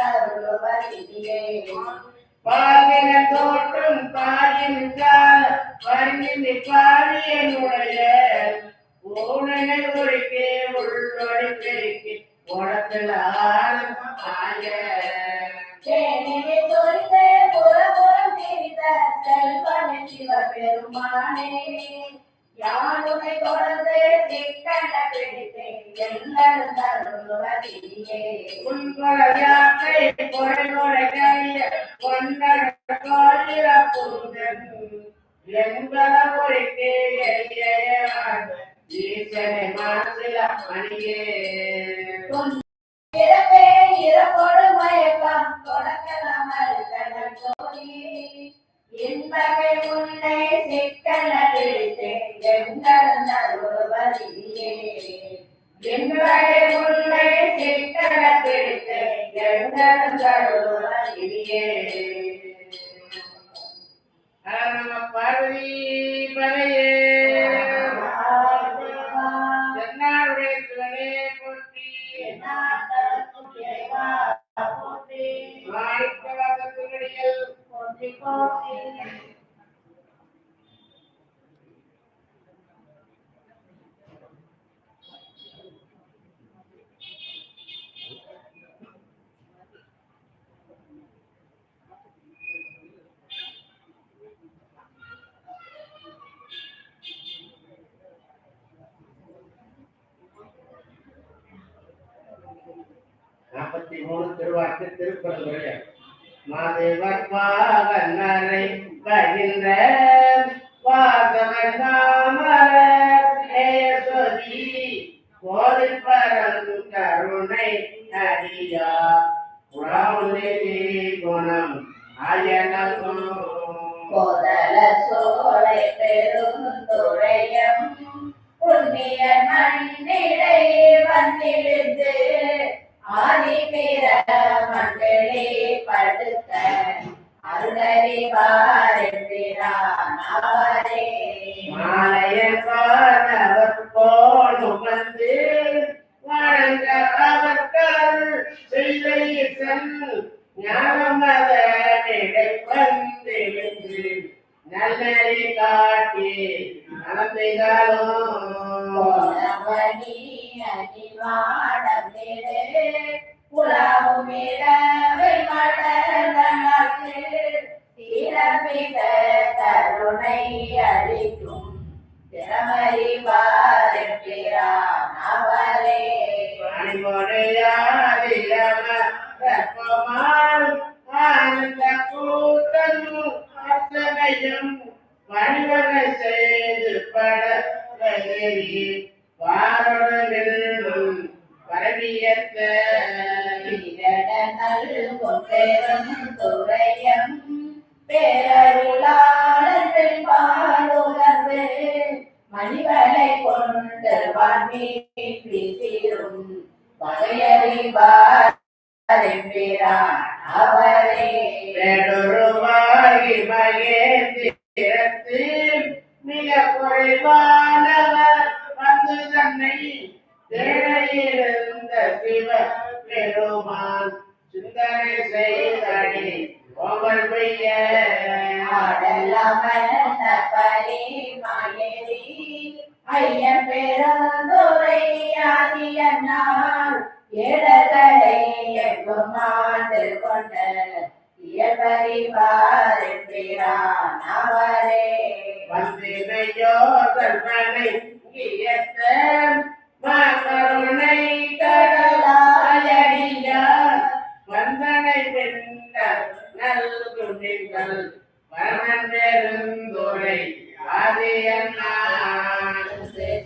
என்னருள்வதியே பாவின தோற்றம் பாயின் கால வர்ணிந்து பாவியனுடைய ஊனனை ஒழிக்கே உள்ளொழி பெருக்கி உடத்தில் ஆனந்தமாய தேனிலே பெருமானே புறபுறம் திரிந்த செல்வன் சிவபெருமானே யானுனை தொடர்ந்து சிக்கன பிடித்தேன் என்னருள்வதியே உன்வரையாக்கை பொறைமுறை ஈசனை மாசில மணியே. மூணு திருவாக்கு திருப்பரங்குறைய மாதேவர் பாகனரை பகிர்ந்த வாசவன் தாமரேஸ்வரி கோவில் பரந்து கருணை அடியா புறாவுனே குணம் அயனகும் போதல சோலை பெரும் துறையம் புண்ணிய மண்ணிலே வந்திருந்து ஆதி பிற மங்களே படுத்த அருளறிவாரென்றான் அவரே மாலையன் பாடவர் போல் வந்து வணங்க அவர்கள் செய்த ஈசன் ஞானமத நினைப்பந்திருந்து நல்லறி காட்டி போனவனி அணிவாடமிடு புலாவுமிடவை மடலாக்கு தீரமிக கருணை அளிக்கும். திறமறிவாரென்றான் அவரே. பணிமுறையாதியம ரப்பமால் ஆனந்த கூட்டம் அத்தனையும் பணிவனை செய்து பட பதறி பரவியத்த வீரடனல் துறையம் பேரருளாளர்கள் பாடுகர்வு மணிவனை கொண்டு வான்மீசிரும் பகையறிவார் அவரே வேடொருவாகி மகேந்திரத்து மிக குறைவானவர்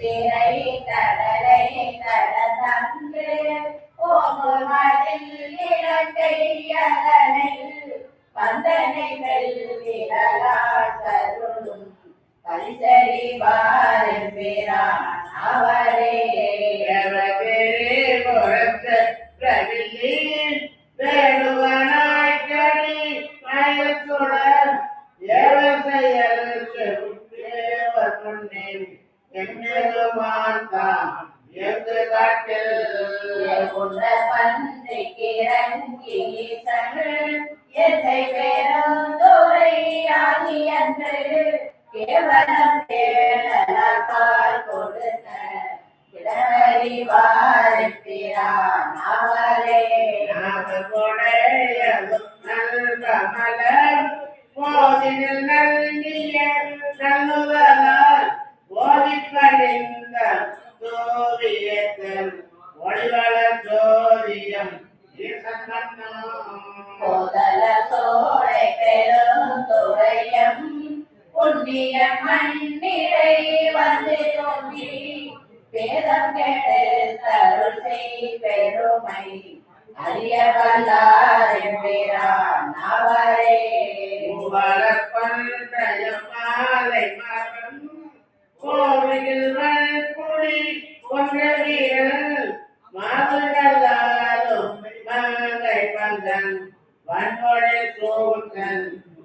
திரை கடலை அதனில் விரலால் கருளும் பரிசறிவார் என்பிரான் அவரே தேவதேரே கேவலம் தேடலால் பால் கொடுத்த இடவறிவாரிப்பிரான் அவரே நாககொடையதும் நல்கமலர் போதினில் நல்கிய நல்லுதலால் போதிப்படிந்த சோவியத்தன் ஒளிவள ஜோதியம் போதல சோலை பெருந்துரையம் புண்ணிய மண்ணிடை வந்து தோன்றி பேதம் கெடுத்தருள் செய் பெருமை. அறிய வல்லாரெம்பிரான் அவரே மாலை மரம் கோவில் குடி கொன்றவீரல் மாதலாலும் மங்கை பந்தன். வன்கொடை சூழ்கன்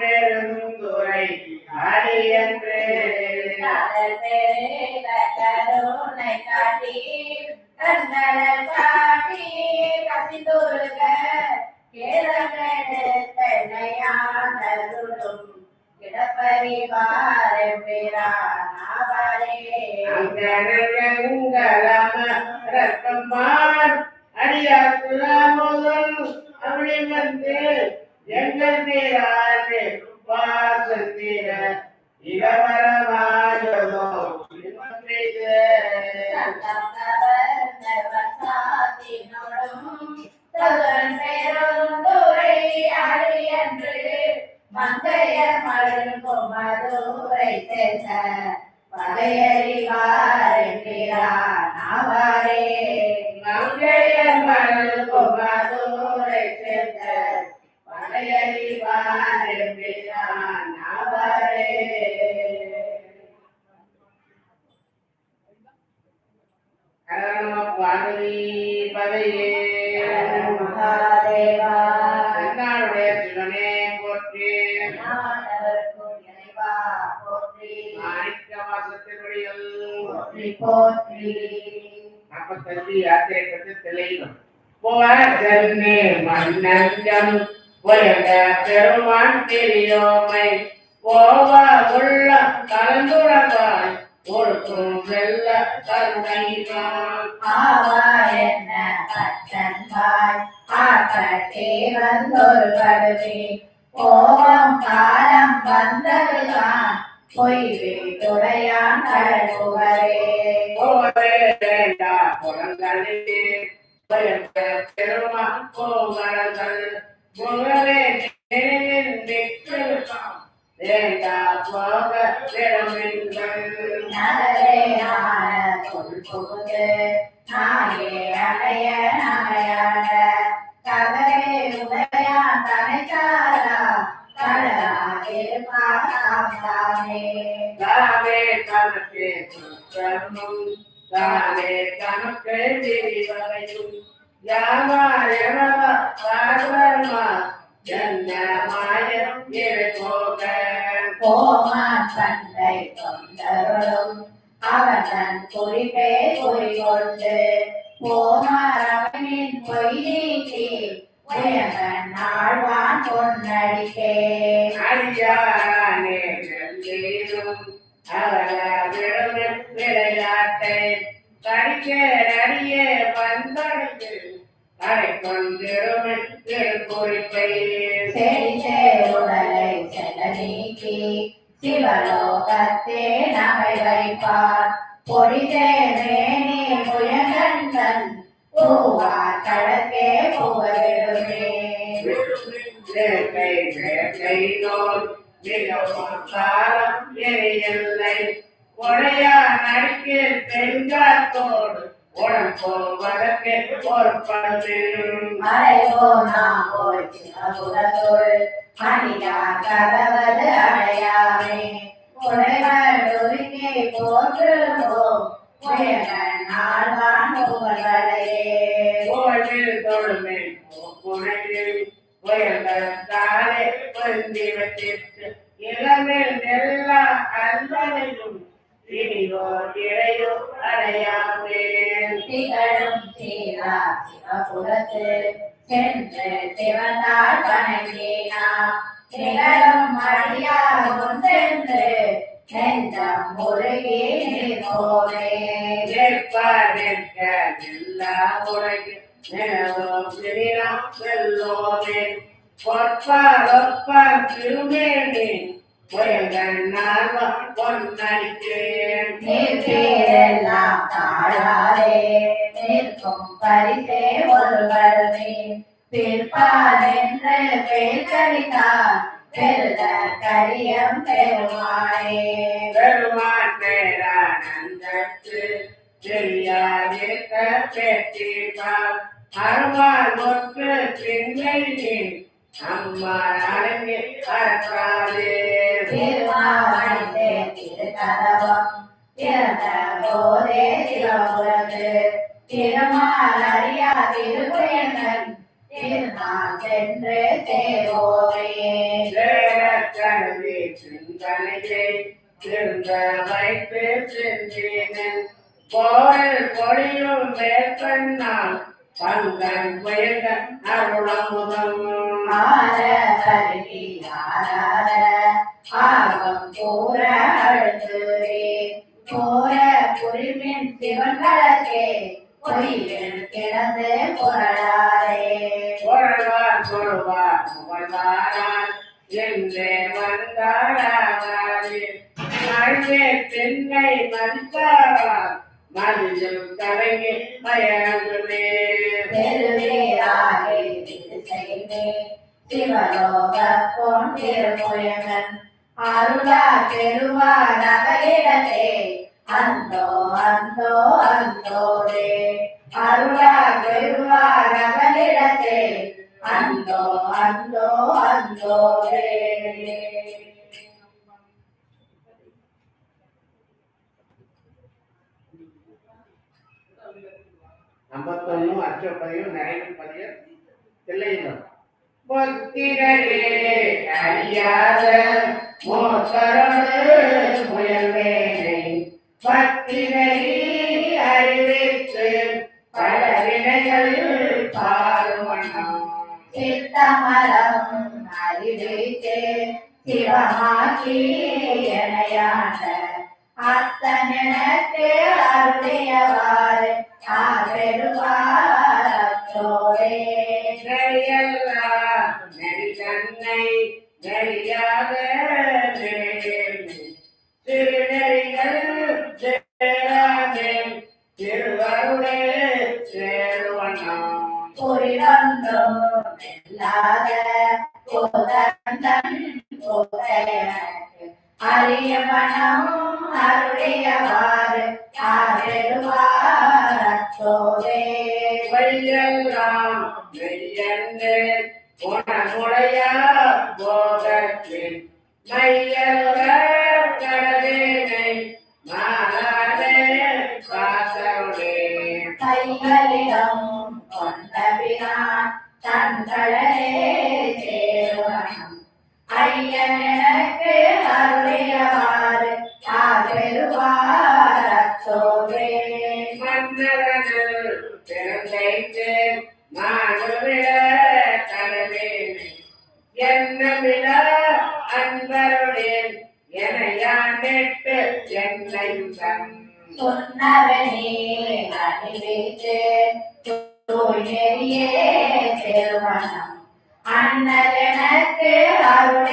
பெரும் புகழ் எங்கள் ஈசன் கருணை காட்டி காட்டி கசிந்துருக வந்து எங்கள் நீராறு வாசந்தீர இளவரமாயதோ போற்றி போற்றி நாற்பத்தஞ்சு யாத்திரை பற்றி தெளியும் போவதன்னே மன்னஞ்சம் உயர்ந்த பெருமான் பெரியோமை போவ உள்ள கலந்துரவாய் ஒழுக்கும் வெள்ள கருணைதான் ஆவார் என்ன பச்சன்பாய் ஆக்கட்டே வந்தொரு கடுவே கோபம் காலம் வந்ததுதான் பொய் வீட்டுடையான் கழுவரே போவே வேண்டா குழந்தையே உயர்ந்த பெருமான் போவர்கள் முகவே நினைவில் நிற்கலாம் வேண்டா போக பெருமின்கள் நலரேயான சொல் புகுது நாயே அடைய நகையாட கதவே உடையான் தனைத்தாரா கடலாதிருப்பாமே தானே தனக்கு சுத்தமும் தானே தனக்கு திரிவதையும் யாமாயமவ பார்வமா என்ன மாயம் இரு தந்தை தொண்டருளும் அவன் குறிப்பே குறிகொண்டு போமாரவனின் பொய் உயர்வன் பொன்னடிக்கே அடியானே நெல்லீரும் அவர விழும் விளையாட்டை கடிக்க நடியே வந்தடைந்து அதை கொண்டிருமை திருக்குறிப்பை செடி சேருடலை செல்ல நீக்கி சிவலோகத்தே நகை வைப்பார் பொடி சேரேனே புயகண்டன் பூவார் கடற்கே புகவிடுமே வேட்டை வேட்டை நோய் மிகவும் காலம் எரியில்லை உடையா நடிக்க பெண்காத்தோடு உடன் போவதற்கு பொறுப்படும் மறைவோ நாம் போய் கதவது அடையாமே. சென்று சேவோமே பொழியும் மேற்கண்ணால் பங்கன் புயங்க அருளமுதம் ஆர கல்வி ஆரார ஆகம் புரிமின் பொய்யில் கிடந்து புரளாரே. புகழ்வார் சொல்வார் புகழ்வாரால் என்றே வந்தாராவாரே. அழுவே தென்னை மந்தாரார் மதியும் கலங்கி பயங்குமே பெருவேராகி செய்தே சிவலோக பொன் அருளா பெருவா நகரிடத்தே. அந்தோ அந்தோ அந்தோரே அருளா பெருவா நகரிடத்தே அந்தோ அந்தோ அந்தோரே ஐம்பத்தொன்னு அச்சப்பதியும் பதியம் தில்லையிலும். பொத்திரே அறியாத முயல்வேனை. பத்திரை அறிவித்து பல வினைகள் பாருமணம் சித்தமலம் அறிவித்து சிவமாக்கி எனையாண்ட. அத்தனக்கு அருளியவாறு ஆபெருவாரத்தோரே நெறியெல்லாம் நெறி தன்னை நெறியாக நெறியேன் சேருவனம் புரிவந்தோம் இல்லாத கோதந்தன் கோதையனக்கு அரியவனம் அருளியவாறு ஆபெருவாரத்தோரே வையெல்லாம் அணிவித்து தூய்நெறியே திருமணம் அண்ணல் எனக்கு அருளையவாறு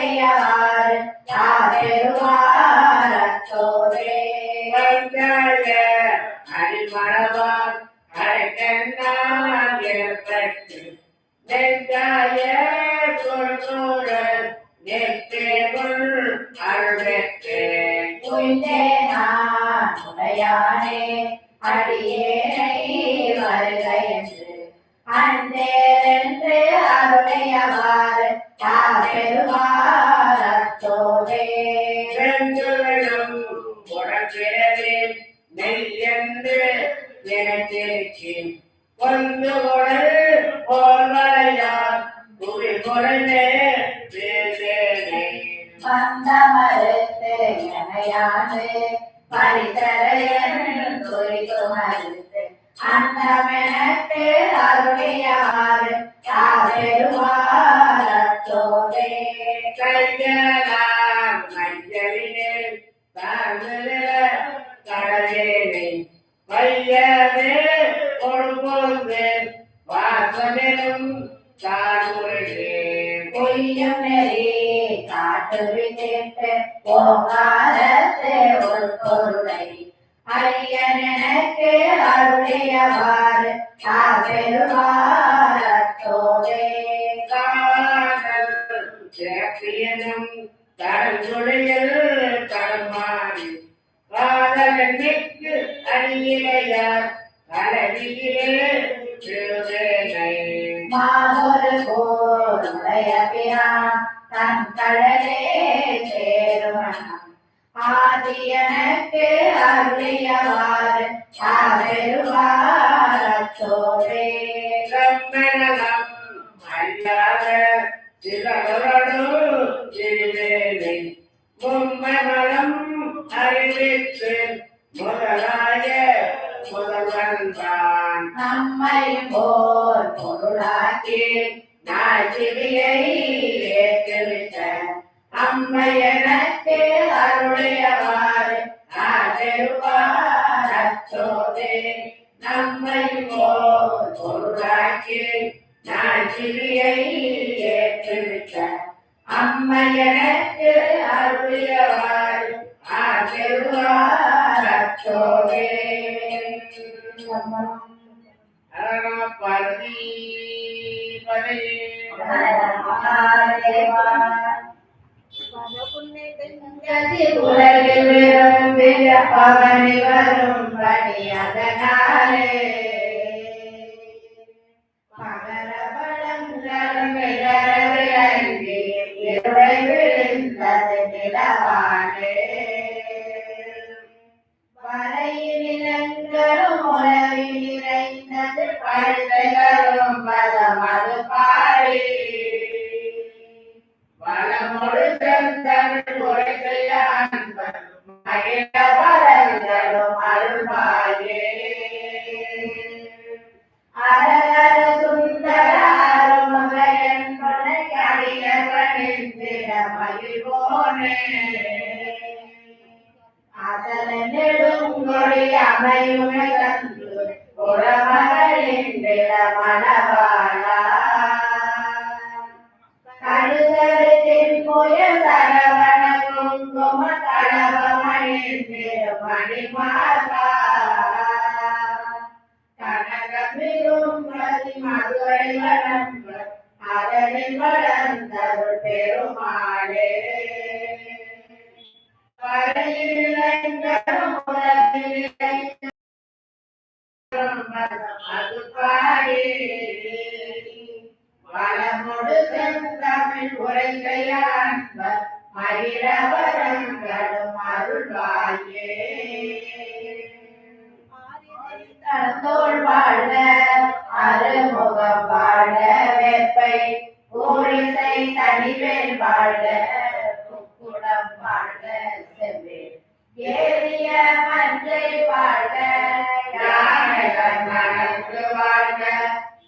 மும்மலம் அறிவித்து முதலாய முதல்வன் தான் நம்மை போர் பொருளாக்கி நாய் சிவியை உலகில் விரும்பிய பவனி வரும்படி அதனாலே அடியவனிந்திட மகிழ்வோனே அசல நெடுங்கொடி அமையுமை தந்து மணவாளா சரவண குங்கும மணிமாதா கனகமிரும் பிரதி மதுரை வனம் அதனில் வளர்ந்தருள் பெருமாளே அது பாடி வளமொடு செந்தமிழ் உரைக்கையான் மகிழவரங்களும் அருள்வாயே தந்தோள் வாழ அருமுகம் வாழ வேப்பை ஊரிசை தனிவேல் வாழ குடம் வாழ செவ்வேல். ஏறிய மஞ்சை வாழ யானைகள் மணந்து வாழ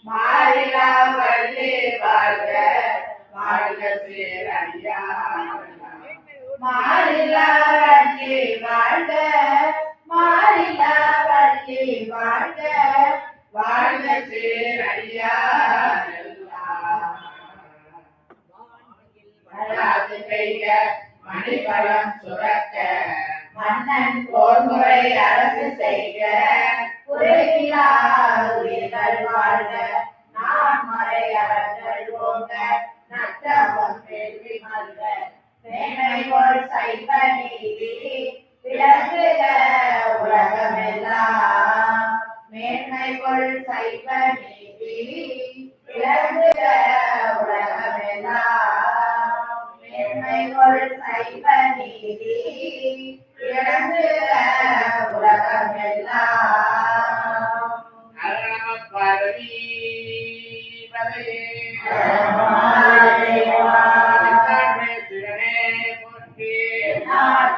மாறிலா வள்ளி வாழ்க வாழ்க சீரடியா மாறிலா வள்ளி வாழ்க மாறிலா வள்ளி வாழ்க வாழ்க சீரடியா வராது பெய்க மணிபலம் சுரக்க மன்னன் போர்முறை அரசு செய்க குறைவிலா உயிர்கள் வாழ்க நான் மல்க போல் சைவ நீதி விளங்குக உலகமெல்லாம் மேன்மை கொள் சைவ நீதி விளங்குக உலகமெல்லாம் மேன்மை கொள் சைவ நீதி விளங்குக உலகமெல்லாம் அரணம பார்வதி பதையே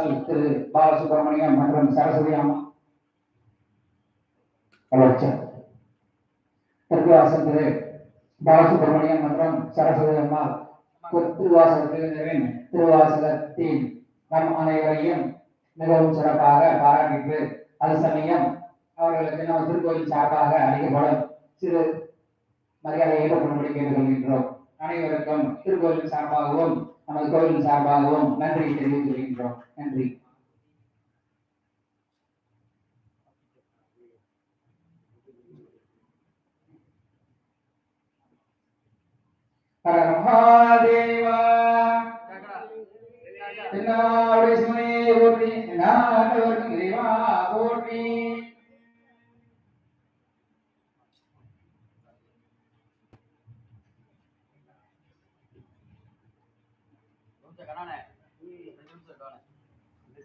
தெற்கு வாசல் திரு பாலசுப்ரமணியம் மற்றும் சரஸ்வதி அம்மா. வளர்ச்சி. தெற்கு வாசல் திரு பாலசுப்ரமணியம் மற்றும் சரஸ்வதி அம்மா. திருவாசல் திருநரின் திருவாசகத்தின் நம் அனைவரையும் மிகவும் சிறப்பாக பாராட்டிட்டு அது சமயம் அவர்களுக்கு நம்ம திருக்கோயில் சார்பாக அளிக்கப்படும் சிறு மரியாதை ஏற்படும்படி கேட்டுக் கொள்கின்றோம் அனைவருக்கும் திருக்கோயில் சார்பாகவும் நமது கோயில் சார்பாகவும் நன்றி தெரிவித்துக் கொள்கின்றோம் நன்றி Mahadeva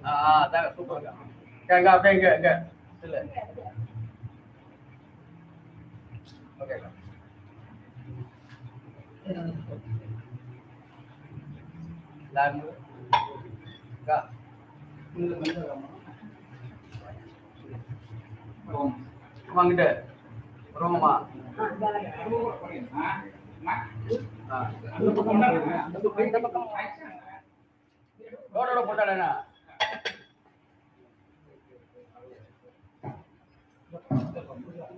Ah, tak apa pun agak. Kan agak pen agak agak. Selat. Okey. Rom. Kamu ada? Roma. Ha. Ha. Ha. ரோடோட போட்டாடா Thank you.